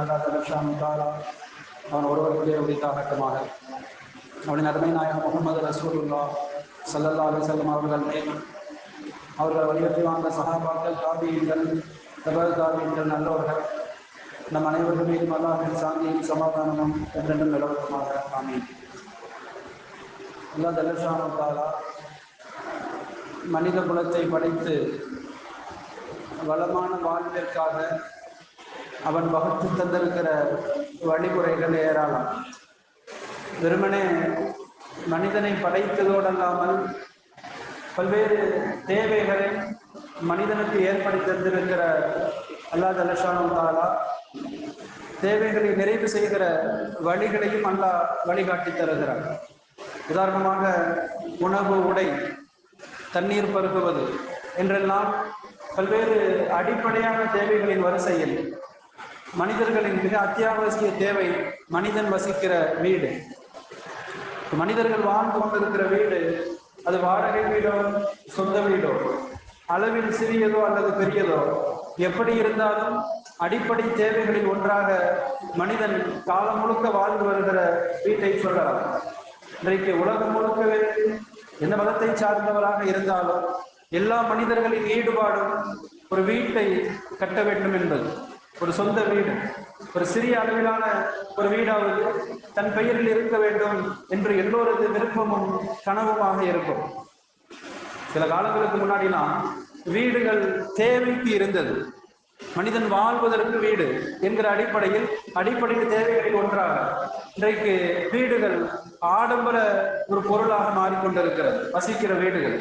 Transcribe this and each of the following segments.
நேரடியாக தலஷான் தாரா அவன் ஒருவருக்கே உரித்தாகட்டமாக அவனின் அருமை நாயகம் முகமது ரசூலுல்லா சல்லல்லா அலிசல்லம் அவர்கள் மேலும் அவர்கள் வலியுறுத்தி வாழ்ந்த சகாபாக்கள் காபியங்கள் தபல் தாபியங்கள் நல்லவர்கள் நம் அனைவருமே மீதும் அல்லாஹின் சாந்தியும் சமாதானமும் என்றென்றும் நிலவரமாக ஆமீன். அல்லா தலஷான் தாரா மனித குலத்தை படைத்து வளமான வாழ்விற்காக அவன் வகுத்து தந்திருக்கிற வழிமுறைகள் ஏராளம். வெறுமனே மனிதனை படைத்ததோடல்லாமல் பல்வேறு தேவைகளை மனிதனுக்கு ஏற்படுத்தி தந்திருக்கிற அல்லா தலஷானு தாலா தேவைகளை நிறைவு செய்கிற வழிகளையும் அல்லா வழிகாட்டி தருகிறார் உதாரணமாக உணவு உடை தண்ணீர் பருகுவது என்றெல்லாம் பல்வேறு அடிப்படையான தேவைகளின் வரிசையில் மனிதர்களின் மிக அத்தியாவசிய தேவை மனிதன் வசிக்கிற வீடு. மனிதர்கள் வாழ்ந்து கொண்டிருக்கிற வீடு அது வாடகை வீடோ சொந்த வீடோ அளவில் சிறியதோ அல்லது பெரியதோ எப்படி இருந்தாலும் அடிப்படை தேவைகளில் ஒன்றாக மனிதன் காலம் முழுக்க வாழ்ந்து வருகிற வீட்டை சொல்லலாம். இன்றைக்கு உலகம் முழுக்கவே எந்த மதத்தை சார்ந்தவராக இருந்தாலும் எல்லா மனிதர்களின் ஈடுபாடும் ஒரு வீட்டை கட்ட வேண்டும் என்பது. ஒரு சொந்த வீடு ஒரு சிறிய அளவிலான ஒரு வீடாவது தன் பெயரில் இருக்க வேண்டும் என்று எல்லோரது விருப்பமும் கனவுமாக இருக்கும். சில காலங்களுக்கு முன்னாடிலாம் வீடுகள் தேவைக்கு இருந்தது. மனிதன் வாழ்வதற்கு வீடு என்கிற அடிப்படையில் அடிப்படையில் தேவைகளில் ஒன்றாக இன்றைக்கு வீடுகள் ஆடம்பர ஒரு பொருளாக மாறிக்கொண்டிருக்கிறது. வசிக்கிற வீடுகள்.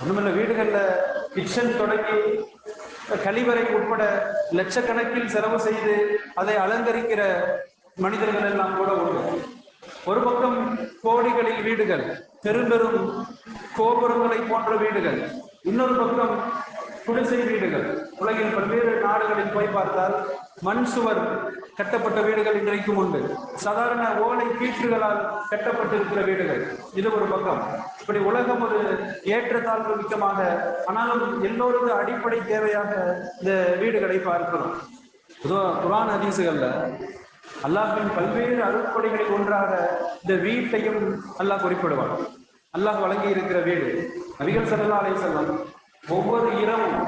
ஒன்றுமில்ல வீடுகளில் கிச்சன் தொடங்கி கழிவறை உட்பட லட்சக்கணக்கில் செலவு செய்து அதை அலங்கரிக்கிற மனிதர்கள் எல்லாம் கூட உண்டு. ஒரு பக்கம் கோடிகளில் வீடுகள் பெரும் பெரும் கோபுரங்களை போன்ற வீடுகள் இன்னொரு பக்கம் குடிசை வீடுகள். உலகில் பல்வேறு நாடுகளில் போய் பார்த்தால் மண் சுவர் கட்டப்பட்ட வீடுகள் இன்றைக்கும் உண்டு. சாதாரண ஓலை கீற்றுகளால் கட்டப்பட்டிருக்கிற வீடுகள். இது ஒரு பக்கம். இப்படி உலகம் ஒரு ஏற்றத்தாழ்வு மிக்கமாக ஆனாலும் எல்லோரது அடிப்படை தேவையாக இந்த வீடுகளை பார்க்கிறோம். பொதுவாக குரான் அதிசுகள்ல அல்லாஹின் பல்வேறு அருட்கொடைகளில் ஒன்றாக இந்த வீட்டையும் அல்லாஹ் குறிப்பிடுவான். அல்லாஹ் வழங்கி இருக்கிற வீடு. நபிகள் சல்லா அலை செல்லம் ஒவ்வொரு இரவும்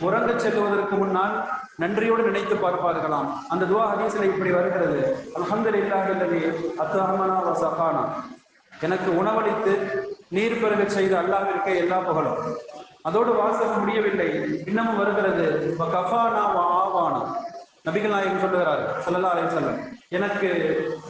உறங்க செல்வதற்கு முன்னால் நன்றியோடு நினைத்து பார்ப்பார்களாம். அந்த துவா ஹதீஸில் இப்படி வருகிறது. அல்ஹம்து இல்லாஹில்லதி அத்தஹமனா வசஹானா எனக்கு உணவளித்து நீர் பெருக செய்த அல்லாவிற்கு எல்லா புகழும். அதோடு வாசகம் முடியவில்லை. இன்னமும் வருகிறது. கஃபானா ஆவானா. நபிகள் நாயகம் சொல்லுகிறார். சொல்லலா அலை செல்லம் எனக்கு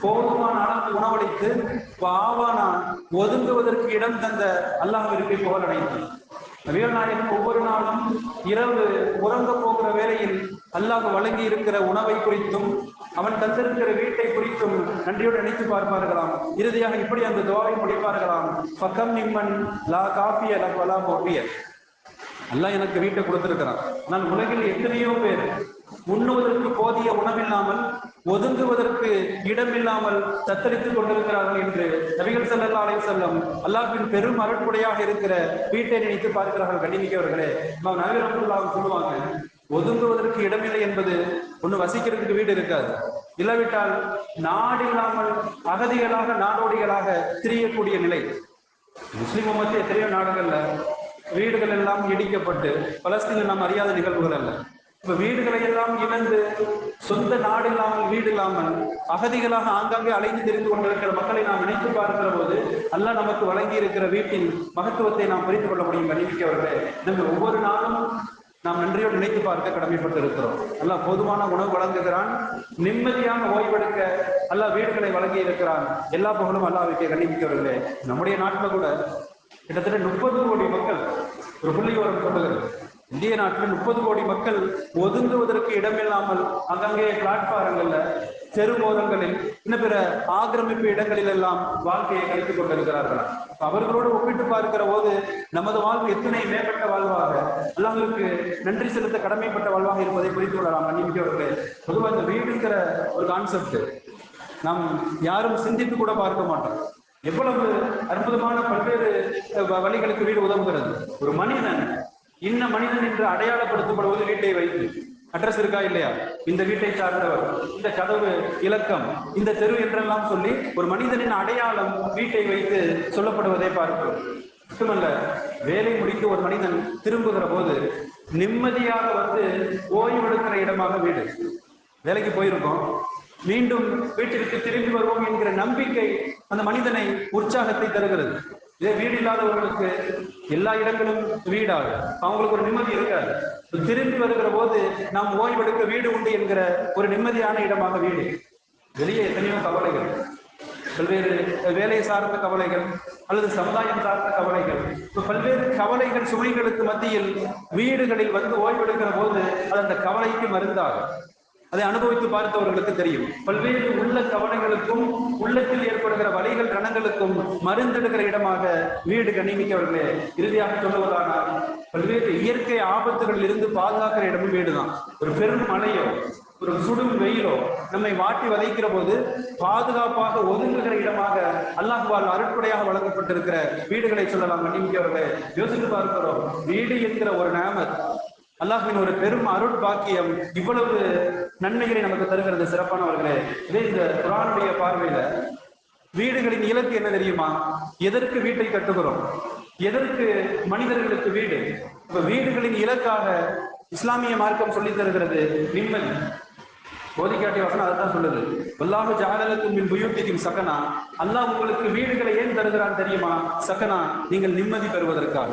போதுமான அளவு உணவளித்து ஆவானா ஒதுங்குவதற்கு இடம் தந்த அல்லாஹிற்கு புகழ் அடைந்தேன். நபிகள் ஒவ்வொரு நாளும் இரவு உறங்க போகிற வேளையில் அல்லாஹ் வழங்கி இருக்கிற உணவை குறித்தும் அவன் தந்திருக்கிற வீட்டை குறித்தும் நன்றியோடு நினைத்து பார்ப்பார்களாம். இறுதியாக இப்படி அந்த துவாவை முடிப்பார்களாம். பக்கம் நிம்மன் லா காப்பிய லா மோபிய அல்லாஹ் எனக்கு வீட்டை கொடுத்திருக்கிறான். நான் உலகில் எத்தனையோ பேர் உண்ணுவதற்கு போதிய உணவில்லாமல் ஒதுங்குவதற்கு இடமில்லாமல் தத்தளித்துக் கொண்டிருக்கிறார்கள் என்று நபிகள் செல்லல்லா அலை செல்லம் அல்லாஹின் பெரும் அருட்புடையாக இருக்கிற வீட்டை நினைத்து பார்க்கிறார்கள். கண்ணிமிக்கவர்களே நவீரமுல்லாவும் சொல்லுவாங்க ஒதுங்குவதற்கு இடமில்லை என்பது ஒண்ணு வசிக்கிறதுக்கு வீடு இருக்காது. இல்லாவிட்டால் நாடில்லாமல் அகதிகளாக நாடோடிகளாக திரியக்கூடிய நிலை. முஸ்லிம் மத்திய எத்தனையோ நாடுகள்ல வீடுகள் எல்லாம் இடிக்கப்பட்டு பலஸ்தீனில் நாம் அறியாத நிகழ்வுகள் அல்ல. இப்ப வீடுகளை எல்லாம் இழந்து சொந்த நாடு இல்லாமல் வீடு இல்லாமல் அகதிகளாக ஆங்காங்கே அலைந்து தெரிந்து கொண்டிருக்கிற மக்களை நாம் நினைத்து பார்க்கிற போது அல்லாஹ் நமக்கு வழங்கி இருக்கிற வீட்டின் மகத்துவத்தை நாம் புரிந்து கொள்ள முடியும் கணிவிக்கவர்களே நம்ம ஒவ்வொரு நாளும் நாம் நன்றியோடு நினைத்து பார்க்க கடமைப்பட்டு இருக்கிறோம் அல்லாஹ் போதுமான உணவு வழங்குகிறான் நிம்மதியான ஓய்வெடுக்க அல்லாஹ் வீடுகளை வழங்கி இருக்கிறான். எல்லா புகழும் அல்லாஹ்வுக்கே கண்ணிமிக்கவர்களே நம்முடைய நாட்டில் கூட கிட்டத்தட்ட முப்பது கோடி மக்கள் ஒரு புள்ளியோரம் சொல்லுகிறது இந்திய நாட்டில் முப்பது கோடி மக்கள் ஒதுங்குவதற்கு இடமில்லாமல் அங்கங்கே பிளாட்பாரங்கள்ல தெருவோரங்களில் இன்னும் பிற ஆக்கிரமிப்பு இடங்களில் எல்லாம் வாழ்க்கையை கழித்துக் கொண்டிருக்கிறார்கள். அவர்களோடு ஒப்பிட்டு பார்க்கிற போது நமது வாழ்வு எத்தனை மேம்பட்ட வாழ்வாக எல்லாங்களுக்கு நன்றி செலுத்த கடமைப்பட்ட வாழ்வாக இருப்பதை புரிந்து கொள்ளலாம் மன்னிமிக்கவர்களே பொதுவாக இந்த வீடுங்கிற ஒரு கான்செப்ட் நாம் யாரும் சிந்தித்து கூட பார்க்க மாட்டோம். எவ்வளவு அற்புதமான பல்வேறு வ- வழிகளுக்கு வீடு உதவுகிறது. ஒரு மனிதன் இன்ன மனிதன் என்று அடையாளப்படுத்தப்படுவது வீட்டை வைத்து. அட்ரஸ் இருக்கா இல்லையா? இந்த வீட்டை சார்ந்தவர். இந்த கதவு இலக்கம் இந்த தெரு என்றெல்லாம் சொல்லி ஒரு மனிதனின் அடையாளம் வீட்டை வைத்து சொல்லப்படுவதை பார்க்கிறோம். மட்டுமல்ல வேலை முடித்து ஒரு மனிதன் திரும்புகிற போது நிம்மதியாக வந்து ஓய்வெடுக்கிற இடமாக வீடு. வேலைக்கு போயிருக்கோம். மீண்டும் வீட்டிற்கு திரும்பி வருவோம் என்கிற நம்பிக்கை அந்த மனிதனை உற்சாகத்தை தருகிறது. இதே வீடு இல்லாதவர்களுக்கு எல்லா இடங்களும் வீடாக. அவங்களுக்கு ஒரு நிம்மதி இருக்காது. திரும்பி வருகிற போது நாம் ஓய்வெடுக்க வீடு உண்டு என்கிற ஒரு நிம்மதியான இடமாக வீடு. வெளியே எத்தனையோ கவலைகள். பல்வேறு வேலை சார்ந்த கவலைகள் அல்லது சமுதாயம் சார்ந்த கவலைகள். இப்ப பல்வேறு கவலைகள் சுமைகளுக்கு மத்தியில் வீடுகளில் வந்து ஓய்வெடுக்கிற போது அது அந்த கவலைக்கு மருந்தாகும். அதை அனுபவித்து பார்த்தவர்களுக்கு தெரியும். பல்வேறு உள்ள கவலைகளுக்கும் உள்ளத்தில் ஏற்படுகிற வழிகள் ரணங்களுக்கும் மருந்தெடுக்கிற இடமாக வீடு கண்ணிமிக்கவர்களே இறுதியாக சொல்லுவதானால் பல்வேறு இயற்கை ஆபத்துகளில் இருந்து பாதுகாக்கிற இடமும் வீடுதான். ஒரு பெரும் மழையோ ஒரு சுடும் வெயிலோ நம்மை வாட்டி வதைக்கிற போது பாதுகாப்பாக ஒதுங்குகிற இடமாக அல்லாஹுவால் அருட்படையாக வழங்கப்பட்டிருக்கிற வீடுகளை சொல்லலாம். மன்னிமிக்கவர்களே யோசித்து பார்க்கிறோம். வீடு என்கிற ஒரு நேமத் அல்லாஹ்வின் ஒரு பெரும் அருள் பாக்கியம் இவ்வளவு நன்மைகளை நமக்கு தருகிறது சிறப்பானவர்களே. இதே இந்த குரானுடைய பார்வையில வீடுகளின் இலக்கு என்ன தெரியுமா? எதற்கு வீட்டை கட்டுகிறோம்? எதற்கு மனிதர்களுக்கு வீடு? இப்ப வீடுகளின் இலக்காக இஸ்லாமிய மார்க்கம் சொல்லி தருகிறது நிம்மதி. போதிக்காட்டி வசனம் அதான் சொல்லுது. வல்லாஹு ஜாலலுக்கும் மின் புயூத்திக்கும் சகனா. அல்லாஹ் உங்களுக்கு வீடுகளை ஏன் தருகிறான் தெரியுமா? சகனா நீங்கள் நிம்மதி பெறுவதற்காக.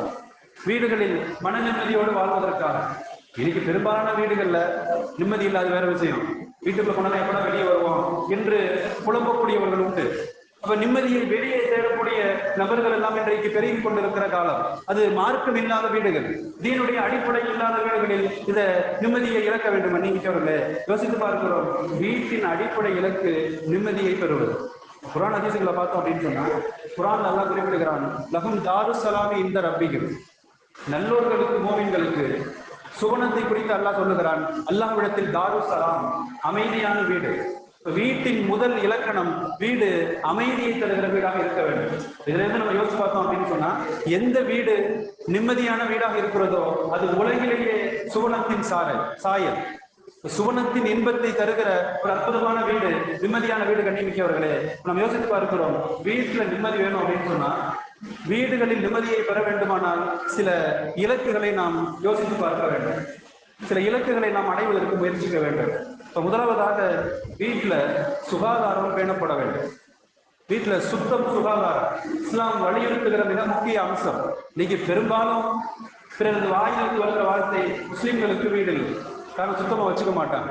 வீடுகளில் மன நிம்மதியோடு வாழ்வதற்காக. இன்னைக்கு பெரும்பாலான வீடுகள்ல நிம்மதி இல்லாத வேற விஷயம். வீட்டுக்குள்ள கொண்டா எப்படா வெளியே வருவோம் என்று புலம்பக்கூடியவர்கள் உண்டு. அப்ப நிம்மதியை வெளியே தேடக்கூடிய நபர்கள் எல்லாம் இன்றைக்கு பெருகி கொண்டிருக்கிற காலம். அது மார்க்கம் இல்லாத வீடுகள். தீனுடைய அடிப்படை இல்லாத வீடுகளில் இந்த நிம்மதியை இழக்க வேண்டும் மன்னிக்கவர்களே யோசித்து பார்க்கிறோம். வீட்டின் அடிப்படை இலக்கு நிம்மதியை பெறுவது. குரான் அதிசயங்களை பார்த்தோம் அப்படின்னு சொன்னா குரான் நல்லா குறிப்பிடுகிறான் லகும் தாரு சலாமி இந்த ரப்பிகள் நல்லோர்களுக்கு மோமின்களுக்கு சுவனத்தை குறித்து அல்லாஹ் சொல்லுகிறான். அல்லாஹ்விடத்தில் தாரு சலாம் அமைதியான வீடு. வீட்டின் முதல் இலக்கணம் வீடு அமைதியை தருகிற வீடாக இருக்க வேண்டும். இதுல இருந்து நம்ம யோசிச்சு பார்த்தோம் அப்படின்னு சொன்னா எந்த வீடு நிம்மதியான வீடாக இருக்கிறதோ அது உலகிலேயே சுவனத்தின் சாரல் சாயல். சுவனத்தின் இன்பத்தை தருகிற ஒரு அற்புதமான வீடு நிம்மதியான வீடு கண்ணிமிக்கவர்களே நம்ம யோசித்து பார்க்கிறோம். வீட்டுல நிம்மதி வேணும் அப்படின்னு சொன்னா வீடுகளில் நிம்மதியை பெற வேண்டுமானால் சில இலக்குகளை நாம் யோசித்து பார்க்க வேண்டும். சில இலக்குகளை நாம் அடைவதற்கு முயற்சிக்க வேண்டும். இப்போ முதலாவதாக வீட்டுல சுகாதாரம் பேணப்பட வேண்டும். வீட்டுல சுத்தம் சுகாதாரம். இஸ்லாம் வலியுறுத்துகிற மிக முக்கிய அம்சம். இன்னைக்கு பெரும்பாலும் பிறகு வாயிலுக்கு வருகிற வார்த்தை முஸ்லீம்களுக்கு வீடு இல்லை காரணம் சுத்தமா வச்சுக்க மாட்டாங்க.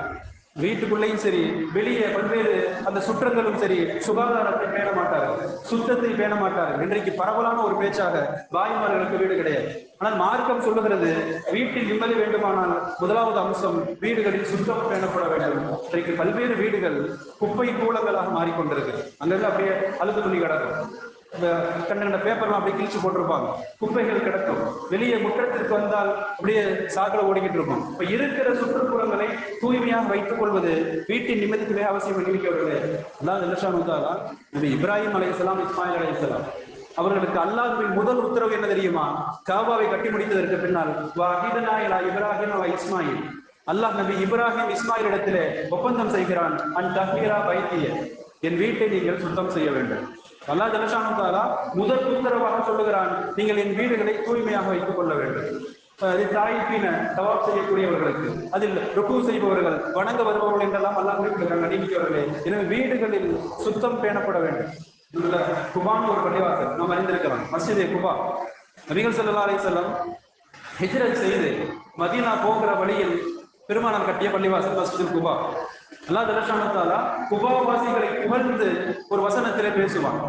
வீட்டுக்குள்ளேயும் சரி வெளியே பல்வேறு அந்த சுற்றங்களும் சரி சுகாதாரத்தை பேண மாட்டார்கள். சுத்தத்தை பேண மாட்டார்கள். இன்றைக்கு பரவலான ஒரு பேச்சாக வாய்மார்களுக்கு வீடு கிடையாது. ஆனால் மார்க்கம் சொல்லுகிறது வீட்டில் நிம்மதி வேண்டுமானால் முதலாவது அம்சம் வீடுகளில் சுத்தம் பேணப்பட வேண்டும். இன்றைக்கு பல்வேறு வீடுகள் குப்பை கூலங்களாக மாறிக்கொண்டிருக்கு. அங்கிருந்து அப்படியே அழுது துணி கிடக்கும். கண்ட கண்ட பேப்பர்லாம் அப்படியே கிழிச்சு போட்டிருப்பாங்க. குப்பைகள் கிடக்கும். வெளியே முற்றத்திற்கு வந்தால் அப்படியே சாக்கடை ஓடிக்கிட்டு இருக்கும். இப்ப இருக்கிற சுற்றுப்புறங்களை தூய்மையாக வைத்துக் கொள்வது வீட்டின் நிம்மதிக்கு அவசியம் அவசியம் அதாவது அல்லாஹ் நிலஷானுக்காக நபி இப்ராஹிம் அலைஹிஸ்ஸலாம் இஸ்மாயில் அலைஹிஸ்ஸலாம் அவர்களுக்கு அல்லாஹுவின் முதல் உத்தரவு என்ன தெரியுமா? காபாவை கட்டி முடித்ததற்கு பின்னால் இப்ராஹிம் வ இஸ்மாயில். அல்லாஹ் நபி இப்ராஹிம் இஸ்மாயில் இடத்திலே ஒப்பந்தம் செய்கிறான் அன் தஹீரா வைத்திய என் வீட்டை நீங்கள் சுத்தம் செய்ய வேண்டும். அல்லாஹ் ஜலஷானு தாலா முதல் உத்தரவாக சொல்லுகிறான். நீங்கள் என் வீடுகளை தூய்மையாக வைத்துக் கொள்ள வேண்டும். அது தாய்ப்பின தவாப் செய்யக்கூடியவர்களுக்கு அதில் ருக்கு செய்பவர்கள் வணங்க வருபவர்கள் என்றெல்லாம் அல்லாஹ் குறிப்பிடுகிறாங்க நீக்கிறவர்களே எனவே வீடுகளில் சுத்தம் பேணப்பட வேண்டும். இதுல குபான் ஒரு பள்ளிவாசல் நாம் அறிந்திருக்கலாம் மசிதே குபா. நபிகள் ஸல்லல்லாஹு அலை செல்லம் ஹிஜ்ரத் செய்து மதீனா போகிற வழியில் பெருமானம் கட்டிய பள்ளிவாசல் மஸ்ஜிதுல் குபா. அல்லா தலசானத்தாலா குபாவாசிகளை புகழ்ந்து ஒரு வசனத்திலே பேசுவான்.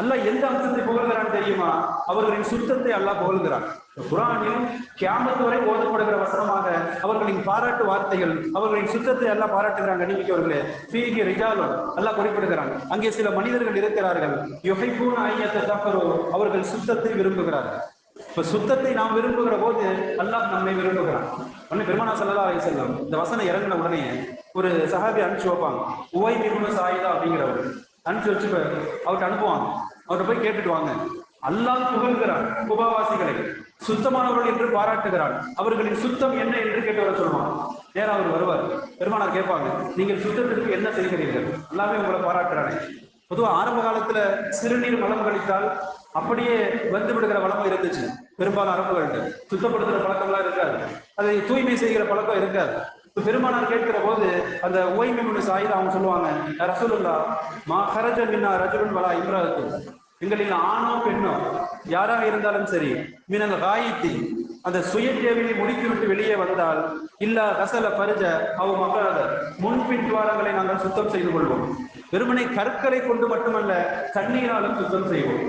அல்லாஹ் எந்த அம்சத்தை புகழ்கிறான் தெரியுமா? அவர்களின் சுத்தத்தை அல்லாஹ் புகழ்கிறான். குரானில் கேமத்து வரை ஓதப்படுகிற வசனமாக அவர்களின் பாராட்டு வார்த்தைகள் அவர்களின் சுத்தத்தை எல்லாம் பாராட்டுகிறாங்க நீமிக்கவர்களே பீகி ரிஜாலும் எல்லாம் குறிப்பிடுகிறாங்க அங்கே சில மனிதர்கள் இருக்கிறார்கள். யுகைபூன ஐயத்தை தப்பரோ அவர்கள் சுத்தத்தை விரும்புகிறார்கள். இப்ப சுத்தத்தை நாம் விரும்புகிற போது அல்லாஹ் நம்மை விரும்புகிறான். உடனே பெருமானா சல்லா அலி செல்லம் இந்த வசனம் இறங்கின உடனே ஒரு சஹாபி அனுப்பிச்சு வைப்பாங்க. உவை மிகுன சாயிதா அப்படிங்கிறவர். அனுப்பிச்சு வச்சு அவர்கிட்ட அனுப்புவாங்க. அவர்கிட்ட போய் கேட்டுட்டு வாங்க. அல்லாஹ் புகழ்கிறான் குபாவாசிகளை சுத்தமானவர்கள் என்று பாராட்டுகிறான் அவர்களின் சுத்தம் என்ன என்று கேட்டு சொல்லுவான் நேரா அவர் வருவார். பெருமானார் கேட்பாங்க நீங்கள் சுத்தத்திற்கு என்ன செய்கிறீர்கள்? எல்லாமே உங்களை பாராட்டுறானே. பொதுவா ஆரம்ப காலத்துல சிறுநீர் மலம் கழித்தால் அப்படியே வந்து விடுகிற வளமும் இருந்துச்சு. பெரும்பாலும் அரபுகள்கிட்ட சுத்தப்படுத்துற பழக்கம்லாம் இருக்காது. அதை தூய்மை செய்கிற பழக்கம் இருக்காது. இப்ப பெருமானார் கேட்கிற போது அந்த ஓய்மை சாயில் அவங்க சொல்லுவாங்க ரசூலுல்லா மா ஹரஜ மின்னா ரஜுலுன் வலா இம்ராத்து. எங்களில் ஆணோ பெண்ணோ யாராக இருந்தாலும் சரி மினல் காயித்தி அந்த சுய தேவையை முடித்துவிட்டு வெளியே வந்தால் இல்ல ரசல பரிஜ அவ மகராத முன்பின் துவாரங்களை நாங்கள் சுத்தம் செய்து கொள்வோம். வெறுமனை கற்களை கொண்டு மட்டுமல்ல தண்ணீராலும் சுத்தம் செய்வோம்.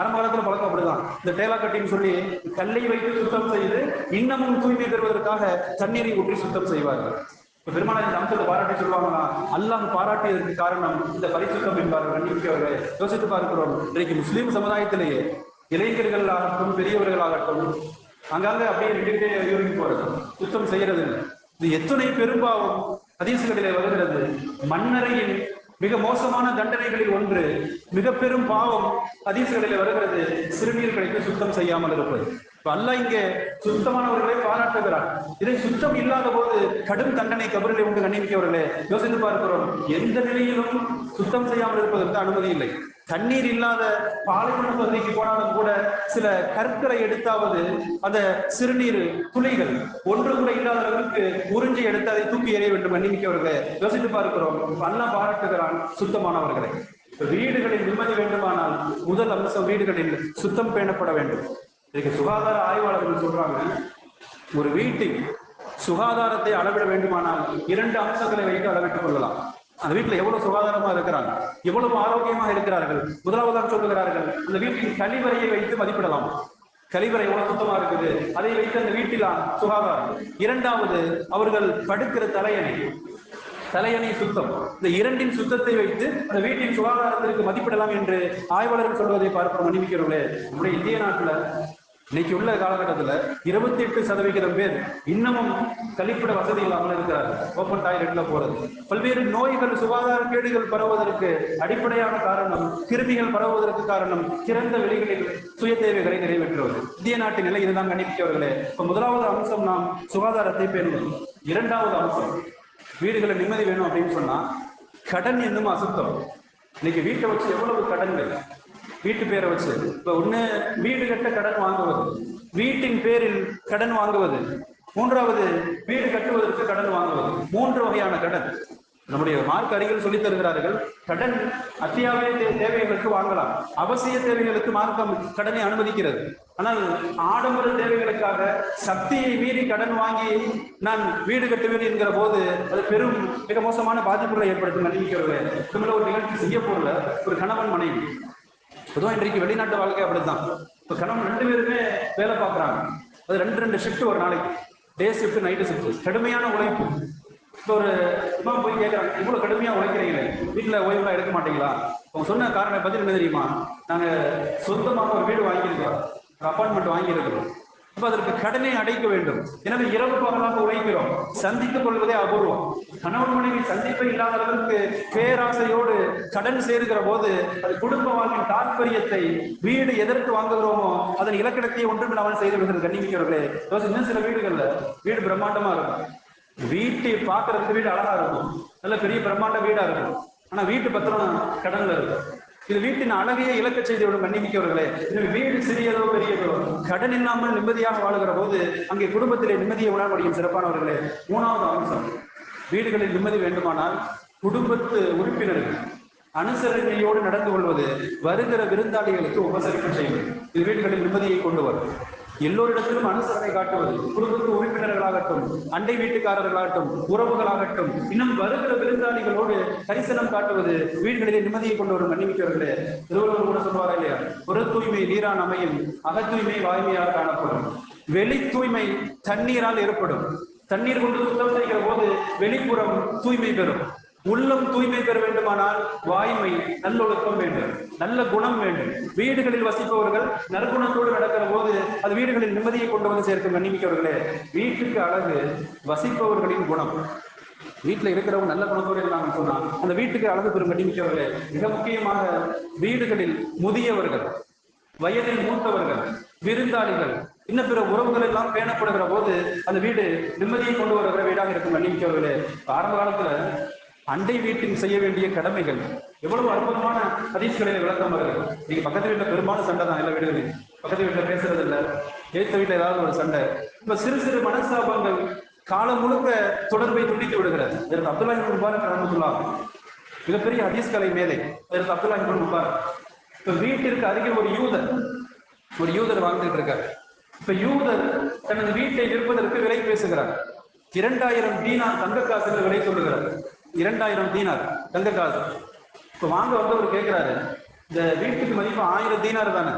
ஆரம்ப காலத்துல பழக்கம் அப்படிதான். இந்த டேலா கட்டின்னு சொல்லி கல்லை வைத்து சுத்தம் செய்து இன்னமும் தூய்மை பெறுவதற்காக தண்ணீரை ஊற்றி சுத்தம் செய்வார்கள் இப்ப பெருமாள் இந்த அம்சத்தை பாராட்டி சொல்லுவாங்களா? அல்லாஹ் பாராட்டியதற்கு காரணம் இந்த பரிசுத்தம் என்பார்கள். நம்பிக்கையவர்களை யோசித்து பார்க்கிறோம். இன்றைக்கு முஸ்லீம் சமுதாயத்திலேயே இளைஞர்கள் ஆகட்டும் பெரியவர்கள் ஆகட்டும் அங்காங்க அப்படியே ரெண்டுகிட்டே யூரிக்கு போறது சுத்தம் செய்யறது இது எத்தனை பெரும்பாவும் ஹதீசுகளிலே வருகிறது. மன்னரையின் மிக மோசமான தண்டனைகளில் ஒன்று மிக பெரும் பாவம் ஹதீசுகளிலே வருகிறது. சிறுநீர் கழித்து சுத்தம் செய்யாமல் இருப்பது. இப்ப அல்லாஹ் இங்கே சுத்தமானவர்களை பாராட்டுகிறார். இதை சுத்தம் இல்லாத போது கடும் தண்டனை கபரிலே உண்டு கண்ணிமிக்கவர்களே யோசித்து பார்க்கிறோம். எந்த நிலையிலும் சுத்தம் செய்யாமல் இருப்பதற்கு அனுமதி இல்லை. தண்ணீர் இல்லாத பாலைவன பகுதிக்கு போனாலும் கூட சில கற்களை எடுத்தாவது அந்த சிறுநீர் துளிகள் ஒன்று கூட இல்லாத அளவுக்கு உறிஞ்சி எடுத்து அதை தூக்கி எறிய வேண்டும் மன்னிமிக்கவர்களே யோசித்து பார்க்கிறோம். அல்லாஹ் பாராட்டுகிறான் சுத்தமானவர்களை. இப்ப வீடுகளில் நிம்மதி வேண்டுமானால் முதல் அம்சம் வீடுகளில் சுத்தம் பேணப்பட வேண்டும். இதுக்கு சுகாதார ஆய்வாளர்கள் சொல்றாங்க ஒரு வீட்டில் சுகாதாரத்தை அளவிட வேண்டுமானால் இரண்டு அம்சங்களை வைத்து அளவிட்டுக் கொள்ளலாம். அந்த வீட்டுல எவ்வளவு சுகாதாரமா இருக்கிறாங்க? எவ்வளவு ஆரோக்கியமாக இருக்கிறார்கள்? முதலாவதாக சொல்லுகிறார்கள் அந்த வீட்டின் கழிவறையை வைத்து மதிப்பிடலாம். கழிவறை எவ்வளவு சுத்தமா இருக்குது? அதை வைத்து அந்த வீட்டில் சுகாதாரம். இரண்டாவது அவர்கள் படுக்கிற தலையணை. தலையணை சுத்தம். இந்த இரண்டின் சுத்தத்தை வைத்து அந்த வீட்டின் சுகாதாரத்திற்கு மதிப்பிடலாம் என்று ஆய்வாளர்கள் சொல்வதை பார்ப்போம். மன்னிக்கிறவர்களே நம்முடைய இந்திய நாட்டுல இன்னைக்கு உள்ள காலகட்டத்தில் இருபத்தி எட்டு சதவிகிதம் பேர் இன்னமும் கழிப்பிட வசதி இல்லாமல் இருக்கிறார் ஓப்பன் டாய்லெட்ல போறது. பல்வேறு நோய்கள் சுகாதார கேடுகள் பரவுவதற்கு அடிப்படையான காரணம் கிருமிகள் பரவுவதற்கு காரணம் திறந்த வெளிகளில் சுய தேவைகளை நிறைவேற்றுவது. இந்திய நாட்டின் நிலை இதுதான் கண்டிப்பிக்கவர்களே இப்ப முதலாவது அம்சம் நாம் சுகாதாரத்தை பேணுவது இரண்டாவது அம்சம் வீடுகளில் நிம்மதி வேணும் அப்படின்னு சொன்னா கடன் என்னும் அசுத்தம். இன்னைக்கு வீட்டை வச்சு எவ்வளவு கடன்கள்? வீட்டு பேரை வச்சு. இப்ப ஒண்ணு வீடு கட்ட கடன் வாங்குவது. வீட்டின் பேரில் கடன் வாங்குவது. மூன்றாவது வீடு கட்டுவதற்கு கடன் வாங்குவது. மூன்று வகையான கடன். நம்முடைய மார்க் அறிகள் சொல்லித் தருகிறார்கள். கடன் அத்தியாவசிய தேவைகளுக்கு வாங்கலாம். அவசிய தேவைகளுக்கு மார்க்கம் கடனை அனுமதிக்கிறது. ஆனால் ஆடம்பர தேவைகளுக்காக சக்தியை மீறி கடன் வாங்கி நான் வீடு கட்டுவேன் என்கிற போது அது பெரும் மிக மோசமான பாதிப்புகளை ஏற்படுத்தும் அறிவிக்கிறது ஒரு நிகழ்ச்சி சிங்கப்பூர்ல ஒரு கணவன் மனைவி. பொதுவாக இன்றைக்கு வெளிநாட்டு வாழ்க்கை அப்படித்தான் இப்போ கணவன் ரெண்டு பேருமே வேலை பார்க்குறாங்க. அது ரெண்டு ரெண்டு ஷிஃப்ட் ஒரு நாளைக்கு. டே ஷிஃப்ட் நைட்டு ஷிஃப்ட் கடுமையான உழைப்பு. இப்போ ஒரு இமாம் போய் கேட்குறாங்க இவ்வளோ கடுமையாக உழைக்கிறீங்களே வீட்டில் ஓய்வுலாம் எடுக்க மாட்டீங்களா? அவங்க சொன்ன காரணம் பற்றி என்ன தெரியுமா? நாங்கள் சொந்தமாக ஒரு வீடு வாங்கியிருக்கிறோம். ஒரு அப்பார்ட்மெண்ட் வாங்கியிருக்கிறோம். அப்ப அதற்கு கடனை அடைக்க வேண்டும். எனவே இரவு பகலாக உழைக்கிறோம். சந்தித்துக் கொள்வதே அபூர்வம். கணவன் மனைவி சந்திப்பை இல்லாத அளவிற்கு பேராசையோடு கடன் சேருகிற போது அது குடும்ப வாழ்வின் தாற்பயத்தை வீடு எதற்கு வாங்குகிறோமோ அதன் இலக்கணத்தை ஒன்றுமில்லாமல் செய்து விடுகிறது. கண்ணிமிக்கிறவர்களே இன்னும் சில வீடுகள்ல வீடு பிரம்மாண்டமா இருக்கும். வீட்டை பார்க்கறதுக்கு வீடு அழகா இருக்கும். நல்ல பெரிய பிரம்மாண்ட வீடா இருக்கும். ஆனா வீட்டு பத்திரம் கடன்ல இருக்கும். இது வீட்டின் அழகையே இழக்க செய்துவிடும் கண்ணிமிக்கவர்களே. எனவே வீடு சிறியதோ பெரியதோ கடன் இல்லாமல் நிம்மதியாக வாழுகிற போது அங்கே குடும்பத்திலே நிம்மதியை உணர முடியும் சிறப்பானவர்களே. மூணாவது அம்சம் வீடுகளில் நிம்மதி வேண்டுமானால் குடும்பத்து உறுப்பினர்கள் அனுசரணையோடு நடந்து கொள்வது வருகிற விருந்தாளிகளுக்கு உபசரிப்பு செய்வது. இது வீடுகளில் நிம்மதியை கொண்டு வரும். எல்லோரிடத்திலும் அனுசரணை காட்டுவது குடும்பத்து உறுப்பினர்களாகட்டும் அண்டை வீட்டுக்காரர்களாகட்டும் உறவுகளாகட்டும் இன்னும் வருகிற விருந்தாளிகளோடு கரிசனம் காட்டுவது வீடுகளிலே நிம்மதியை கொண்டு வரும் மன்னிமிக்கவர்களே திருவள்ளுவர் கூட சொல்வாரா இல்லையா? புற தூய்மை நீரான் அமையும் அகத்தூய்மை வாய்மையாக காணப்படும். வெளி தூய்மை தண்ணீரால் ஏற்படும். தண்ணீர் கொண்டு சுத்தம் செய்கிற போது வெளிப்புறம் தூய்மை பெறும். உள்ளம் தூய்மை பெற வேண்டுமானால் வாய்மை நல்லொழுக்கம் வேண்டும். நல்ல குணம் வேண்டும். வீடுகளில் வசிப்பவர்கள் நற்குணத்தோடு நடக்கிற போது அது வீடுகளில் நிம்மதியை கொண்டு வந்து சேர்க்கும் நன்னிமிக்கவர்களே வீட்டுக்கு அழகு வசிப்பவர்களின் குணம். வீட்டுல இருக்கிறவங்க நல்ல குணத்தோடு இருந்தாங்க சொன்னா அந்த வீட்டுக்கு அழகு பெறும் கண்ணிமிக்கவர்களே. மிக முக்கியமாக வீடுகளில் முதியவர்கள் வயதில் மூத்தவர்கள் விருந்தாளிகள் இன்னும் பிற உறவுகள் எல்லாம் பேணப்படுகிற போது அந்த வீடு நிம்மதியை கொண்டு வருகிற வீடாக இருக்கும் நன்னிமிக்கவர்களே ஆரம்ப காலத்துல அண்டை வீட்டில் செய்ய வேண்டிய கடமைகள். எவ்வளவு அற்புதமான ஹதீஸ்களை விளக்கம் வருது நீங்க பக்கத்து வீட்டுல பெரும்பாலும் சண்டை தான் எல்லா வீடுகளையும் பக்கத்து வீட்டுல பேசுறது இல்ல ஏத்த வீட்டுல ஏதாவது ஒரு சண்டை. இப்ப சிறு சிறு மனஸ்தாபங்கள் காலம் முழுக்க தொடர்பை துண்டித்து விடுகிறது. இதற்கு அப்துல்லா இப்னு முபாரக் ரஹ்மத்துல்லாஹ். மிகப்பெரிய ஹதீஸ் கலை இதற்கு அப்துல்லா முபாரக். இப்ப வீட்டிற்கு அருகில் ஒரு யூதர். ஒரு யூதர் வாழ்ந்துட்டு இருக்காரு. இப்ப யூதர் தனது வீட்டை விற்பதற்கு விலை பேசுகிறார். இரண்டாயிரம் தீனா தங்க காசுகள் விலை சொல்லுகிறார். இரண்டாயிரம் தீனார். தங்க காசு இப்ப வாங்க அவர் கேட்கிறாரு இந்த வீட்டுக்கு மதிப்பு ஆயிரம் தீனார் தானே.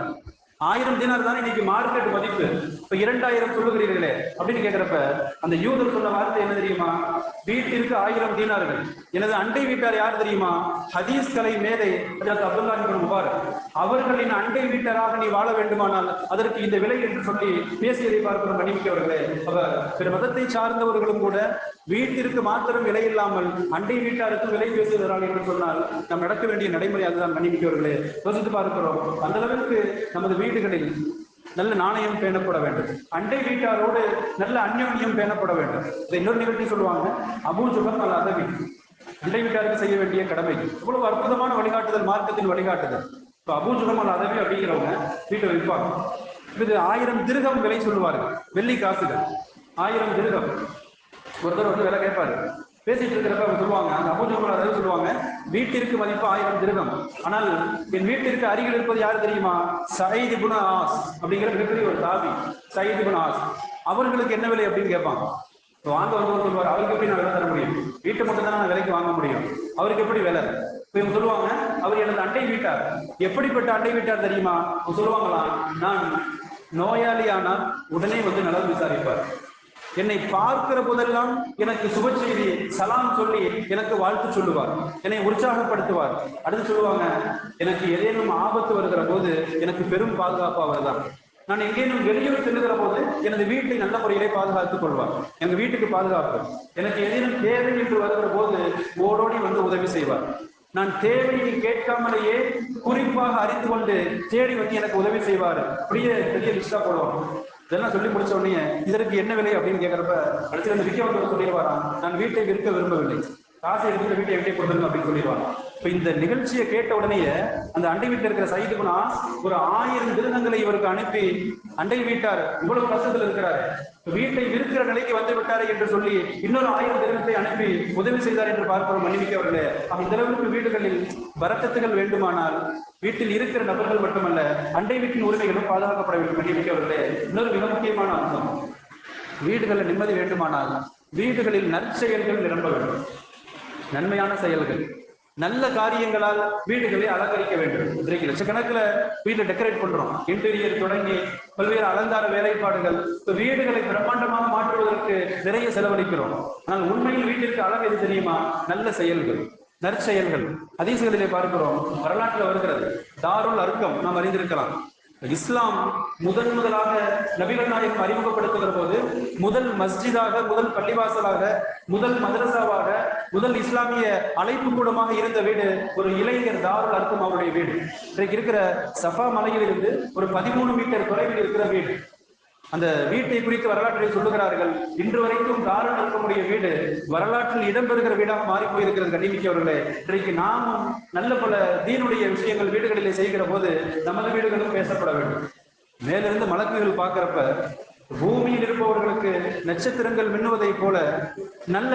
ஆயிரம் தினார் தானே இன்னைக்கு மார்க்கெட் மதிப்பு? இப்ப இரண்டாயிரம் சொல்லுகிறீர்களே. அப்படின்னு கேட்கிறப்ப அந்த யூதர் சொன்ன வார்த்தை என்ன தெரியுமா? வீட்டிற்கு ஆயிரம் தீனார்கள். எனது அண்டை வீட்டார் யார் தெரியுமா? ஹதீஸ் கலை மேதை அப்துல்லா அவர்களின் அண்டை வீட்டராக நீ வாழ வேண்டுமானால் அதற்கு இந்த விலை என்று சொல்லி பேசியதை பார்க்கிறோம் மன்னிமிக்கவர்களே அவர் பிற மதத்தை சார்ந்தவர்களும் கூட வீட்டிற்கு மாத்திரம் விலை இல்லாமல் அண்டை வீட்டாருக்கும் விலை பேசுகிறார்கள் என்று சொன்னால் நாம் நடக்க வேண்டிய நடைமுறை அதுதான் மன்னிமிக்கவர்களே யோசித்து பார்க்கிறோம். அந்த அளவிற்கு நமது வீடுகளில் நல்ல நாணயம் பேணப்பட வேண்டும். அண்டை வீட்டாரோடு நல்ல அந்யோன்யம் பேணப்பட வேண்டும். இதை இன்னொரு நிகழ்ச்சி சொல்லுவாங்க அபூ சுகம் அல்ல அதவி அண்டை வீட்டாருக்கு செய்ய வேண்டிய கடமை. இவ்வளவு அற்புதமான வழிகாட்டுதல் மார்க்கத்தின் வழிகாட்டுதல். இப்போ அபூ சுகம் அல்ல அதவி அப்படிங்கிறவங்க வீட்டை வைப்பாங்க இது ஆயிரம் திருகம் விலை சொல்லுவார்கள். வெள்ளி காசுகள். ஆயிரம் திருகம். ஒருத்தர் வந்து விலை கேட்பாரு. பேசிட்டு இருக்கிறப்ப அவங்க சொல்லுவாங்க அந்த அபூஜமல் சொல்லுவாங்க வீட்டிற்கு மதிப்பு ஆயிரம் திருகம். ஆனால் என் வீட்டிற்கு அருகில் இருப்பது யார் தெரியுமா? சயீது குண ஆஸ் அப்படிங்கிற மிகப்பெரிய ஒரு தாபி சயீது குண ஆஸ். அவர்களுக்கு என்ன விலை அப்படின்னு கேட்பாங்க இப்ப வாங்க வந்து சொல்லுவார் அவருக்கு எப்படி நான் விலை தர முடியும்? வீட்டை மட்டும் தான் நான் விலைக்கு வாங்க முடியும்? அவருக்கு எப்படி விலை? இப்போ இவங்க சொல்லுவாங்க அவர் எனது அண்டை வீட்டார். எப்படிப்பட்ட அண்டை வீட்டார் தெரியுமா? அவங்க நான் நோயாளியானால் உடனே வந்து நலம் விசாரிப்பார். என்னை பார்க்கிற போதெல்லாம் எனக்கு சுப செய்தி சலாம் சொல்லி எனக்கு வாழ்த்து சொல்லுவார். என்னை உற்சாகப்படுத்துவார். அடுத்து சொல்லுவாங்க எனக்கு ஏதேனும் ஆபத்து வருகிற போது எனக்கு பெரும் பாதுகாப்பு அவர்தான். நான் எங்கேனும் வெளியூர் செல்லுகிற போது எனது வீட்டை நல்ல முறையிலே பாதுகாத்துக் கொள்வார். எங்க வீட்டுக்கு பாதுகாப்பு. எனக்கு ஏதேனும் தேவை என்று வருகிற போது ஓடோடி வந்து உதவி செய்வார். நான் தேவையை கேட்காமலேயே குறிப்பாக அறிந்து கொண்டு தேடி வந்து எனக்கு உதவி செய்வார். அப்படியே பெரிய லிஸ்டா போடுவோம் இதெல்லாம் சொல்லி முடிச்ச உடனே இதற்கு என்ன விலை அப்படின்னு கேட்கிறப்ப அடுத்து அந்த விற்க வந்து சொல்லிடுவாராம் நான் வீட்டை விற்க விரும்பவில்லை. காசை எடுத்துட்டு வீட்டை விட்டே கொடுத்துருங்க அப்படின்னு சொல்லிடுவாங்க. இப்ப இந்த நிகழ்ச்சியை கேட்ட உடனேயே அந்த அண்டை வீட்டில் இருக்கிற சைது குணா ஒரு ஆயிரம் திருநங்களை இவருக்கு அனுப்பி அண்டை வீட்டார் இவ்வளவு கஷ்டத்தில் இருக்கிறாரு. வீட்டை இருக்கிற நிலைக்கு வந்து விட்டாரே என்று சொல்லி இன்னொரு ஆயிரம் திருநத்தை அனுப்பி உதவி செய்தார் என்று பார்க்கிறோம் மன்னிமிக்க அவர்களே ஆக அளவுக்கு வீடுகளில் வரத்தத்துகள் வேண்டுமானால் வீட்டில் இருக்கிற நபர்கள் மட்டுமல்ல அண்டை வீட்டின் உரிமைகளும் பாதுகாக்கப்பட வேண்டும் மன்னிமிக்க அவர்களே இன்னொரு மிக முக்கியமான அம்சம். வீடுகளில் நிம்மதி வேண்டுமானால் வீடுகளில் நற்செயல்கள் நிரம்ப வேண்டும். நன்மையான செயல்கள். நல்ல காரியங்களால் வீடுகளை அலங்கரிக்க வேண்டும். இன்றைக்கு லட்சக்கணக்கில் வீட்டை டெக்கரேட் பண்றோம். இன்டீரியர் தொடங்கி பல்வேறு அலங்கார வேலைப்பாடுகள் இப்ப வீடுகளை பிரம்மாண்டமாக மாற்றுவதற்கு நிறைய செலவழிக்கிறோம். ஆனால் உண்மையில் வீட்டிற்கு அழகு எது தெரியுமா? நல்ல செயல்கள் நற்செயல்கள். ஹதீசுகளிலே பார்க்கிறோம் வரலாற்றில் வருகிறது. தாருள் அர்க்கம் நாம் அறிந்திருக்கலாம். இஸ்லாம் முதன் முதலாக நபிகள் நாயகம் அறிமுகப்படுத்துகிற போது முதல் மஸ்ஜிதாக முதல் பள்ளிவாசலாக முதல் மதரசாவாக முதல் இஸ்லாமிய அழைப்பு கூடமாக இருந்த வீடு ஒரு இளைஞர் தாருல் அர்த்தம் அவருடைய வீடு. இன்றைக்கு இருக்கிற சஃபா மலையிலிருந்து ஒரு பதிமூணு மீட்டர் தொலைவில் இருக்கிற வீடு. அந்த வீட்டை குறித்து வரலாற்றில் சொல்லுகிறார்கள். இன்று வரைக்கும் காரணம் இருக்கக்கூடிய வீடு வரலாற்றில் இடம்பெறுகிற வீடாக மாறி போயிருக்கிறது கண்ணிமிக்கவர்களே இன்றைக்கு நாமும் நல்ல பல தீனுடைய விஷயங்கள் வீடுகளிலே செய்கிற போது நமது வீடுகளும் பேசப்பட வேண்டும். மேலிருந்து மலக்குகள் பார்க்கிறப்ப பூமியில் இருப்பவர்களுக்கு நட்சத்திரங்கள் மின்னுவதை போல நல்ல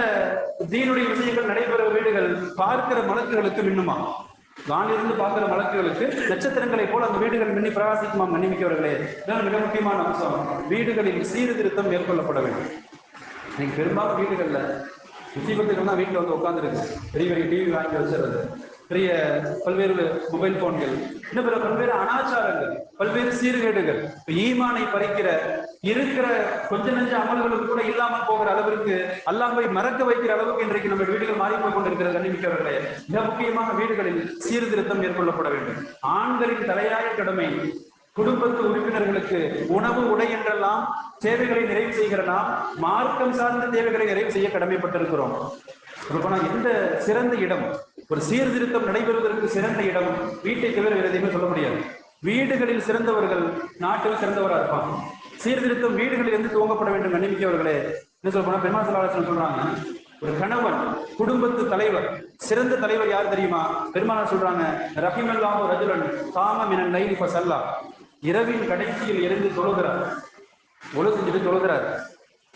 தீனுடைய விஷயங்கள் நடைபெற வீடுகள் பார்க்கிற மலக்குகளுக்கு மின்னுமா? வானிலிருந்து பார்க்கிற வழக்குகளுக்கு நட்சத்திரங்களை போல அந்த வீடுகள் மின்னி பிரகாசிக்குமா மன்னிமிக்கவர்களே இதான் மிக முக்கியமான அம்சம். வீடுகளில் சீர்திருத்தம் மேற்கொள்ளப்பட வேண்டும். இன்னைக்கு பெரும்பாலும் வீடுகளில் முசீபத்துகள் தான் வீட்டில் வந்து உட்காந்துருக்கு பெரிய பெரிய டிவி வாங்கி வச்சுறது பெரிய பல்வேறு மொபைல் போன்கள் இன்னும் பிற பல்வேறு அனாச்சாரங்கள் பல்வேறு சீர்கேடுகள். இப்போ ஈமானை பறிக்கிற இருக்கிற கொஞ்ச நெஞ்ச அமல்களுக்கு கூட இல்லாமல் போகிற அளவிற்கு அல்லாமை மறக்க வைக்கிற அளவுக்கு இன்றைக்கு நம்ம வீடுகள் மாறி போய் கொண்டிருக்கிறது கண்ணிமிக்கவர்களே மிக முக்கியமாக வீடுகளில் சீர்திருத்தம் மேற்கொள்ளப்பட வேண்டும். ஆண்களின் தலையாய கடமை குடும்பத்து உறுப்பினர்களுக்கு உணவு உடை என்றெல்லாம் தேவைகளை நிறைவு செய்கிற நாம் மார்க்கம் சார்ந்த தேவைகளை நிறைவு செய்ய கடமைப்பட்டிருக்கிறோம். எந்த சிறந்த இடம் ஒரு சீர்திருத்தம் நடைபெறுவதற்கு சிறந்த இடம் வீட்டை தவிர வேறு எதையுமே சொல்ல முடியாது. வீடுகளில் சிறந்தவர்கள் நாட்டில் சிறந்தவராக இருப்பாங்க. சீர்திருத்தம் வீடுகளில் இருந்து துவங்கப்பட வேண்டும் நம்பிக்கையவர்களே என்ன சொல்ல போனா பெருமாள் சலாசனம் சொல்றாங்க ஒரு கணவன் குடும்பத்து தலைவர் சிறந்த தலைவர் யார் தெரியுமா? பெருமாள் சொல்றாங்க ரஹிமல்லாஹு ரஜுலன் தாமம் என நைலி ஃபசல்லா. இரவின் கடைசியில் இருந்து தொழுகிறார். ஒழு செஞ்சுட்டு தொழுகிறார்.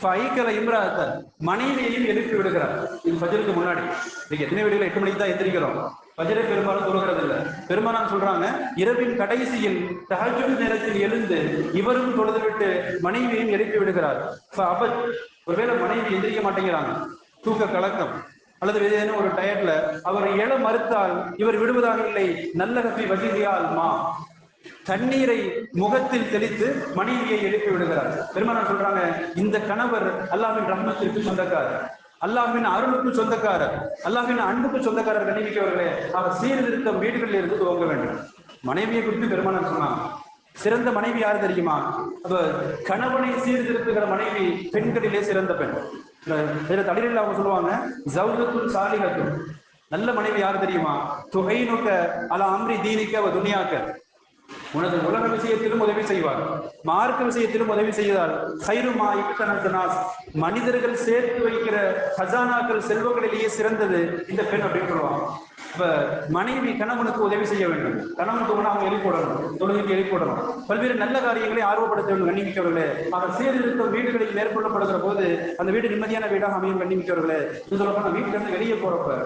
ஃபைக்கல இம்ராத்த மனைவியையும் எழுப்பி விடுகிறார். இது ஃபஜருக்கு முன்னாடி. இன்னைக்கு எத்தனை வீடுகள்? எட்டு மணிக்கு தான் எந்திரிக்கிறோம். ஃபஜரை பெரும்பாலும் தொழுகிறது இல்லை. பெருமானார் சொல்றாங்க இரவின் கடைசியில் தகஜு நேரத்தில் எழுந்து இவரும் தொழுதுவிட்டு மனைவியையும் எழுப்பி விடுகிறார். அபத் ஒருவேளை மனைவி எந்திரிக்க மாட்டேங்கிறாங்க. தூக்க கலக்கம். அல்லது ஏதேனும் ஒரு டயர்ட்ல அவர் எழ மறுத்தால் இவர் விடுவதாக இல்லை. நல்ல கப்பி வசதியால் மா. தண்ணீரை முகத்தில் தெளித்து மனைவியை எழுப்பி விடுகிறார். பெருமானார் சொல்றாங்க இந்த கணவர் அல்லாவின் ரஹ்மத்திற்கு சொந்தக்காரர். அல்லாஹின் அருளுக்கு சொந்தக்காரர். அல்லாஹின் அன்புக்கு சொந்தக்காரர் கணிவிக்கவர்களே அவர் சீர்திருத்தம் வீடுகளில் இருந்து துவங்க வேண்டும். மனைவியை குறித்து பெருமானார் சொன்னாங்க. சிறந்த மனைவி யார் தெரியுமா? அப்ப கணவனை சீர்திருத்துகிற மனைவி பெண்களிலே சிறந்த பெண். இதுல தடியில் அவங்க சொல்லுவாங்க ஜவுதத்துல் சாலிகத்தும் நல்ல மனைவி யார் தெரியுமா? துகைனுக்க அல அம்ரி தீனிக்க அவ துணியாக்க உனது உலக விஷயத்திலும் உதவி செய்வார். மார்க்க விஷயத்திலும் உதவி செய்தால் ஹைருமா இத்தனத்தனாஸ் மனிதர்கள் சேர்த்து வைக்கிற ஹசானாக்கள் செல்வங்களிலேயே சிறந்தது இந்த பெண் அப்படின்னு சொல்லுவாங்க. இப்ப மனைவி கணவனுக்கு உதவி செய்ய வேண்டும். கணவனுக்கு கூட அவங்க எழுப்பிடணும் தொழுகைக்கு எழுதி பல்வேறு நல்ல காரியங்களை ஆர்வப்படுத்த வேண்டும் கண்ணிமிக்கவர்களே. அவர் சீர்திருத்தம் வீடுகளில் மேற்கொள்ளப்படுகிற போது அந்த வீடு நிம்மதியான வீடாக அமையும் கண்ணிமிக்கவர்களே. இது சொல்ல போனா வீட்டுல இருந்து வெளியே போறப்ப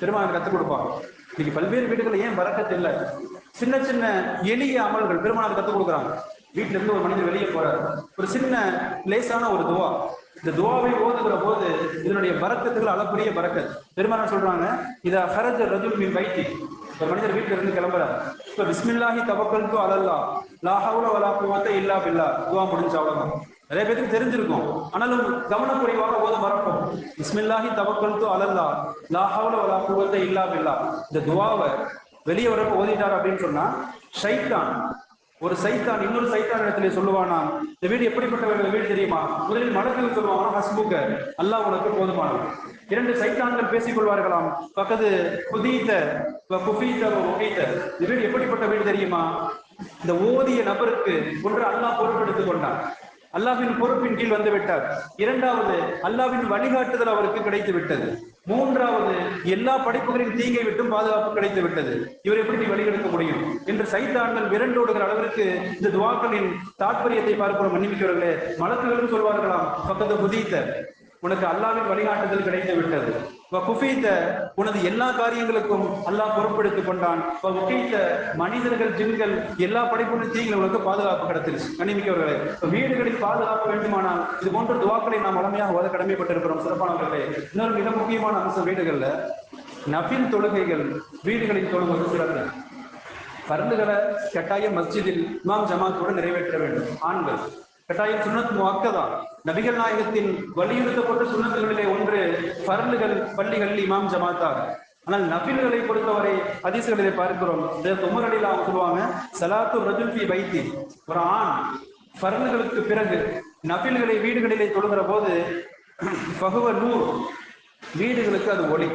பெருமாள் கத்துக் கொடுப்பாங்க இன்னைக்கு பல்வேறு வீடுகள் ஏன் வரக்கத்து இல்லை? சின்ன சின்ன எளிய அமல்கள் பெருமாள் கத்துக் கொடுக்குறாங்க. வீட்டுல இருந்து ஒரு மனிதர் வெளியே போறாரு. ஒரு சின்ன லேசான ஒரு துவா. இந்த துவாவை ஓதுகிற போது இதனுடைய பறக்கத்துகள் அளப்பரிய பறக்கத் பெருமாள் சொல்றாங்க இதை ஹரஜ ரஜுல் மின் வைத்தி ஒரு மனிதர் வீட்டுல இருந்து கிளம்புறாரு. இப்ப பிஸ்மில்லாஹி தவக்கல் து அலல்லா லாஹவுல வலா குவத்த இல்லா பில்லா. துவா முடிஞ்சு அவ்வளவுதான். நிறைய பேருக்கு தெரிஞ்சிருக்கும். ஆனாலும் கவனக்குறைவாக ஓத மறப்போம். பிஸ்மில்லாஹி தவக்கல் து அலல்லா லாஹவுல வலா குவத்த இல்லா பில்லா. இந்த துவாவை வெளியே வரப்ப ஓதிட்டார் அப்படின்னு சொன்னா ஷைத்தான் ஒரு சைத்தான் இன்னொரு சைத்தான் இடத்துல சொல்லுவானா இந்த வீடு எப்படிப்பட்ட வீடு தெரியுமா? முதலில் மலக்கள் சொல்லுவாங்க ஹஸ்புக்க. அல்லாஹ் உனக்கு போதுமானது. இரண்டு சைத்தான்கள் பேசிக் கொள்வார்களாம் பக்கத்து புதீத்த குஃபீத்த உகைத்த இந்த வீடு எப்படிப்பட்ட வீடு தெரியுமா? இந்த ஓதிய நபருக்கு ஒன்று அல்லாஹ் பொறுப்பெடுத்துக் கொண்டான். அல்லாவின் பொறுப்பின் கீழ் வந்து விட்டார். இரண்டாவது அல்லாவின் வழிகாட்டுதல் அவருக்கு கிடைத்து விட்டது. மூன்றாவது எல்லா படைப்புகளின் தீங்கை விட்டும் பாதுகாப்பு கிடைத்து விட்டது. இவர் எப்படி வழிகெடுக்க முடியும்? என்று சைத்தான்கள் விரண்டோடுகிற அளவிற்கு இந்த துவாக்களின் தாற்பயத்தை பார்க்கிறோம் மன்னிமிக்கவர்களே மலக்குகளும் சொல்வார்களாம் பக்கத்து புதித்த உனக்கு அல்லாவின் வழிகாட்டுதல் கிடைத்து விட்டது. உனது எல்லா காரியங்களுக்கும் அல்லாஹ் பொறுப்படுத்திக் கொண்டான். குஃபீத்த மனிதர்கள் ஜின்கள் எல்லா படைப்புள்ள தீங்களை உனக்கு பாதுகாப்பு கிடைத்திருச்சு. கண்ணிமிக்கவர்களே வீடுகளில் பாதுகாப்பு வேண்டுமானால் இது போன்ற துவாக்களை நாம் வளமையாக வர கடமைப்பட்டிருக்கிறோம் சிறப்பானவர்களே. இன்னொரு மிக முக்கியமான அம்சம் வீடுகள்ல நபின் தொழுகைகள் வீடுகளில் தொழுவது சிறப்பு. பருந்துகளை கட்டாய மஸ்ஜிதில் இமாம் ஜமாத்தோடு நிறைவேற்ற வேண்டும். ஆண்கள் கட்டாயம் சுண்ணத் முக்கதா நபிகள் நாயகத்தின் வலியுறுத்தப்பட்ட சுண்ணத்துகளிலே ஒன்று பரலுகள் பள்ளிகளில் இமாம் ஜமாத்தார் ஆனால் நபில்களை பொறுத்தவரை ஹதீஸ்களிலே பார்க்கிறோம் இந்த துமரடியில் அவங்க சொல்லுவாங்க சலாத்து ரஜுல்பி வைத்தி ஒரு ஆண் பரலுகளுக்கு பிறகு நபில்களை வீடுகளிலே தொழுகிற போது பகுவ நூல் வீடுகளுக்கு அது ஒளி.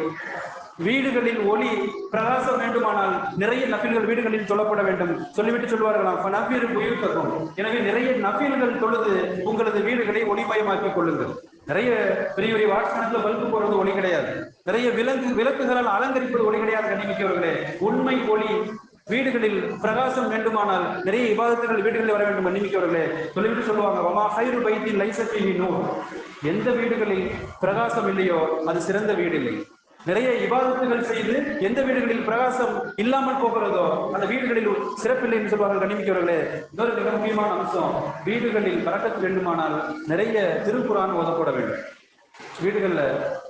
வீடுகளில் ஒளி பிரகாசம் வேண்டுமானால் நிறைய நபில்கள் வீடுகளில் சொல்லப்பட வேண்டும். சொல்லிவிட்டு சொல்வார்களாம் நபீர் உயிர்த்தக்கும் எனவே நிறைய நபீல்கள் தொழுது உங்களது வீடுகளை ஒளிமயமாக்கிக் கொள்ளுங்கள். நிறைய பெரிய பெரிய வாட்ஸ்அப்ல பல்பு போடுறது ஒளி கிடையாது. நிறைய விலங்கு விளக்குகளால் அலங்கரிப்பது ஒளி கிடையாது கண்டிப்பிக்கவர்களே உண்மை ஒளி வீடுகளில் பிரகாசம் வேண்டுமானால் நிறைய விவாதத்துகள் வீடுகளில் வர வேண்டும் மன்னிமிக்கவர்களே சொல்லிவிட்டு சொல்லுவாங்க வமா ஹைரு பைத்தின் லைசத்தி நூல் எந்த வீடுகளில் பிரகாசம் இல்லையோ அது சிறந்த வீடு இல்லை. நிறைய விவாதத்துகள் செய்து எந்த வீடுகளில் பிரகாசம் இல்லாமல் போகிறதோ அந்த வீடுகளில் சிறப்பில்லை என்று சொல்வார்கள் கண்ணிமிக்கவர்களே இன்னொரு மிக முக்கியமான அம்சம் வீடுகளில் பறக்கத்து வேண்டுமானால் நிறைய திருக்குறான் ஓதப்பட வேண்டும். வீடுகளில்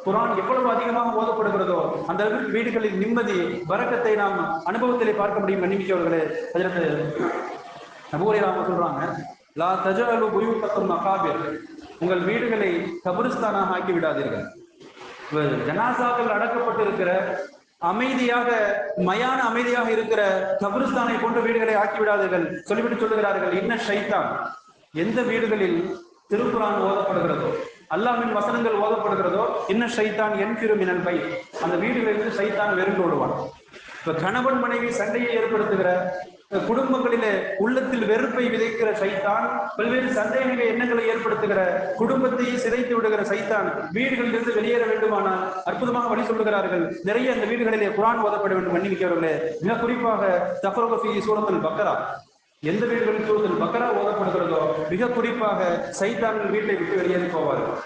குரான் எவ்வளவு அதிகமாக ஓதப்படுகிறதோ அந்த அளவுக்கு வீடுகளில் நிம்மதி வரக்கத்தை நாம் அனுபவத்திலே பார்க்க முடியும் நினைக்கிறவர்களே அதில் நபூரை ராம சொல்றாங்க லா தஜாலு புயூத்தக்கும் மகாபிர். உங்கள் வீடுகளை கபுரிஸ்தானாக ஆக்கி விடாதீர்கள் ஜனாசாக்கள் அடக்கப்பட்டிருக்கிற அமைதியாக மயான அமைதியாக இருக்கிற கபிரிஸ்தானை போன்ற வீடுகளை ஆக்கி விடாதீர்கள் சொல்லிவிட்டு சொல்லுகிறார்கள் இன்ன ஷைத்தான். எந்த வீடுகளில் திருக்குறான் ஓதப்படுகிறதோ அல்லாமின் வசனங்கள் ஓதப்படுகிறதோ இன்ன ஷைத்தான் என் மினல் பை. அந்த வீடுகளிலிருந்து ஷைத்தான் வெறுண்டு விடுவான் இப்ப கணவன் மனைவி சண்டையை ஏற்படுத்துகிற குடும்பங்களிலே உள்ளத்தில் வெறுப்பை விதைக்கிற சைத்தான் பல்வேறு சந்தேகங்களை எண்ணங்களை ஏற்படுத்துகிற குடும்பத்தையே சிதைத்து விடுகிற சைத்தான் வீடுகளிலிருந்து வெளியேற வேண்டுமானால் அற்புதமாக வழி சொல்லுகிறார்கள். நிறைய அந்த வீடுகளிலே குரான் ஓதப்பட வேண்டும் மன்னிக்கிறவர்களே மிக குறிப்பாக தஃபரோகஃபி சூரத்தில் பக்கரா. எந்த வீடுகளில் சூழல் பக்கரா ஓதப்படுகிறதோ மிக குறிப்பாக சைத்தான்கள் வீட்டை விட்டு வெளியேறி போவார்கள்.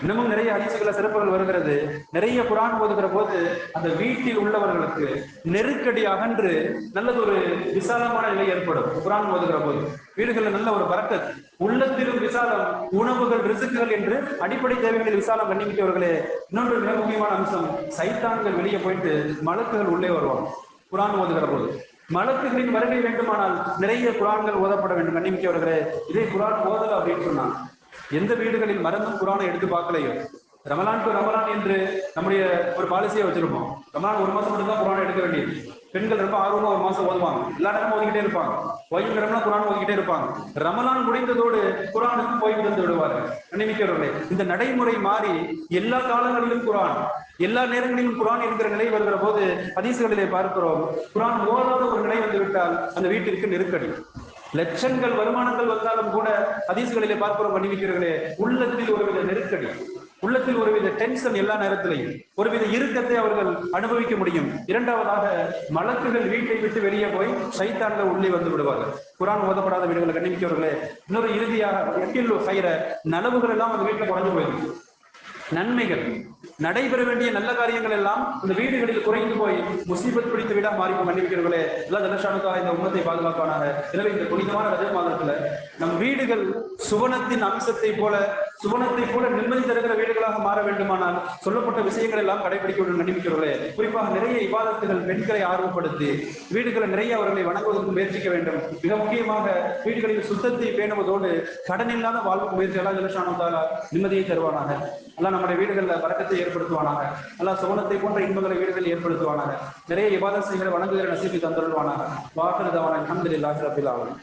இன்னமும் நிறைய அதிசயங்கள சிறப்புகள் வருகிறது. நிறைய குரான் ஓதுகிற போது அந்த வீட்டில் உள்ளவர்களுக்கு நெருக்கடி அகன்று நல்லது ஒரு விசாலமான நிலை ஏற்படும். குரான் ஓதுகிற போது வீடுகளில் நல்ல ஒரு பறக்கத் உள்ளத்திலும் விசாலம் உணவுகள் ரிசுக்குகள் என்று அடிப்படை தேவைகளில் விசாலம் கண்ணிமிக்கவர்களே இன்னொன்று மிக முக்கியமான அம்சம் சைத்தான்கள் வெளியே போயிட்டு மலக்குகள் உள்ளே வருவாங்க. குரான் ஓதுகிற போது மலக்குகளின் வருகை வேண்டுமானால் நிறைய குரான்கள் ஓதப்பட வேண்டும் கண்ணிமிக்கவர்களே. இதே குரான் ஓதல் அப்படின்னு சொன்னாங்க. எந்த வீடுகளில் மறந்தும் குரானை எடுத்து பார்க்கலையோ? ரமலான் டு ரமலான் என்று நம்முடைய ஒரு பாலிசியை வச்சிருப்போம். ரமலான் ஒரு மாசம் மட்டும் தான் குரான் எடுக்க வேண்டியது. பெண்கள் ரொம்ப ஆர்வமா ஒரு மாசம் ஓதுவாங்க. எல்லா நேரமும் ஓதிக்கிட்டே இருப்பாங்க. ஓய்வு நேரம்னா குரான் ஓதிக்கிட்டே இருப்பாங்க. ரமலான் முடிந்ததோடு குரானுக்கு போய் விழுந்து விடுவார்கள். நினைக்கிறவர்களே இந்த நடைமுறை மாறி எல்லா காலங்களிலும் குரான் எல்லா நேரங்களிலும் குரான் என்கிற நிலை வருகிற போது ஹதீசுகளிலே பார்க்கிறோம். குரான் ஓதாத ஒரு நிலை வந்து விட்டால் அந்த வீட்டிற்கு நெருக்கடி. லட்சங்கள் வருமானங்கள் வந்தாலும் கூட அதிசுகளிலே பார்க்கிறோம் மன்னிக்கிறீர்களே உள்ளத்தில் ஒருவித நெருக்கடி உள்ளத்தில் ஒருவித டென்ஷன் எல்லா நேரத்திலையும் ஒருவித இறுக்கத்தை அவர்கள் அனுபவிக்க முடியும். இரண்டாவதாக மலக்குகள் வீட்டை விட்டு வெளியே போய் சைத்தான்கள் உள்ளே வந்து விடுவார்கள். குரான் ஓதப்படாத வீடுகளை கண்ணிமிக்கவர்களே இன்னொரு இறுதியாக எட்டில் செய்கிற நலவுகள் எல்லாம் அந்த வீட்டில் குறைஞ்சு போயிருக்கு நன்மைகள். நடைபெற வேண்டிய நல்ல காரியங்கள் எல்லாம் இந்த வீடுகளில் குறைந்து போய் முசீபத் பிடித்து விட மாறி மன்னிப்பீர்களே எல்லா தனசானுக்காக இந்த உண்மத்தை பாதுகாப்பானாக. எனவே இந்த புனிதமான ரஜ மாதத்துல நம் வீடுகள் சுவனத்தின் அம்சத்தை போல சுவனத்தை போல நிம்மதி தருகிற வீடுகளாக மாற வேண்டுமானால் சொல்லப்பட்ட விஷயங்கள் எல்லாம் கடைபிடிக்க வேண்டும் குறிப்பாக நிறைய விவாதத்துகள் பெண்களை ஆர்வப்படுத்தி வீடுகளை நிறைய அவர்களை வணங்குவதற்கு முயற்சிக்க வேண்டும். மிக முக்கியமாக வீடுகளில் சுத்தத்தை பேணுவதோடு கடன் இல்லாத வாழ்வு முயற்சி எல்லாம் ஜலஷானுக்காக நிம்மதியை தருவானாக. எல்லாம் நம்முடைய வீடுகளில் வழக்கத்தை ஏற்படுத்துவானாக. எல்லாம் சுவனத்தை போன்ற இன்பங்களை வீடுகளில் ஏற்படுத்துவானாக. நிறைய இபாத செய்கிற வணங்குகிற நசீபி தந்துருவானாக வாக்குறுதவான அஹமதுல்லாஹி ரபில் ஆலமீன்.